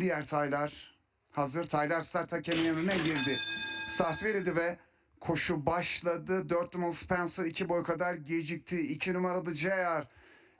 Diğer taylar hazır. Taylar start hakemin emrine girdi. Start verildi ve koşu başladı. 4 numaralı Spencer 2 boy kadar gecikti. 2 numaralı JR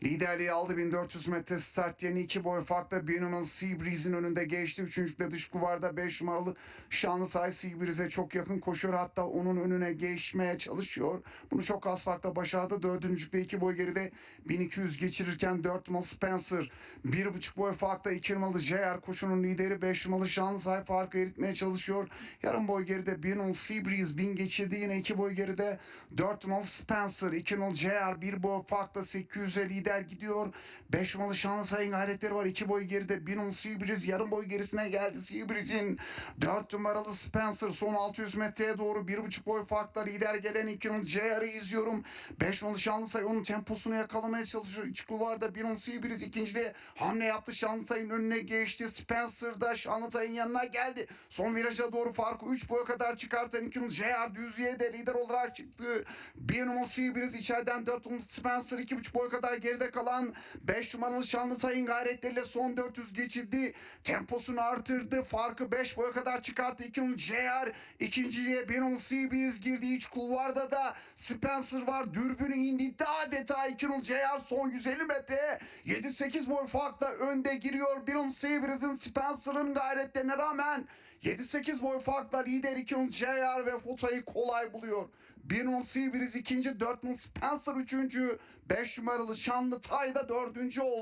liderliği aldı. 1400 metre start yeni 2 boy farkla 1 numaralı Seabreeze'in önünde geçti. Üçüncülükte dış kuvarda 5 numaralı Şanlısay Seabreeze'e çok yakın koşuyor. Hatta onun önüne geçmeye çalışıyor. Bunu çok az farkla başardı. Dördüncülükte 2 boy geride 1200 geçirirken 4 numaralı Spencer 1,5 boy farkla 2 numaralı JR koşunun lideri 5 numaralı Şanlısay farkı eritmeye çalışıyor. Yarım boy geride 1 numaralı Seabreeze 1000 geçirdi. Yine 2 boy geride 4 numaralı Spencer 2 numaralı JR 1 boy farkla 800'e lider gidiyor. 5 numaralı Şanlısay'ın gayretleri var. 2 boy geride 1 numaralı Seabreeze yarım boy gerisine geldi. Seabreeze'in 4 numaralı Spencer son 600 metreye doğru 1,5 boy farkla lider gelen 2 numaralı JR'ı izliyorum. 5 numaralı Şanlısay onun temposunu yakalamaya çalışıyor. İç kulvarda 1 numaralı Seabreeze ikinciliğe hamle yaptı. Şanlısay'ın önüne geçti. Spencer da Şanlısay'ın yanına geldi. Son viraja doğru farkı 3 boya kadar çıkartan 2 numaralı JR düzlüğe de lider olarak çıktı. 1 numaralı Seabreeze içeriden 4 numaralı Spencer 2,5 boy kadar geride kalan 5 numaralı Şanlısay'ın gayretleriyle son 400 geçildi. Temposunu artırdı. Farkı 5 boya kadar çıkarttı. 2 numaralı JR ikinciliğe 1 numaralı Seabreeze girdi. İç kulvarda da Spencer var. Dürbünü indi. Adeta 2 numaralı JR son 150 metre 7-8 boy farkla önde giriyor. 1 numaralı Seabreeze'in Spencer'ın gayretlerine rağmen 7-8 boy farkla lider 2 numaralı JR ve Fota'yı kolay buluyor. 1 numaralı Seabreeze ikinci, 4 numaralı Spencer üçüncü, 5 numaralı Şanlı Tayda dördüncü oldu.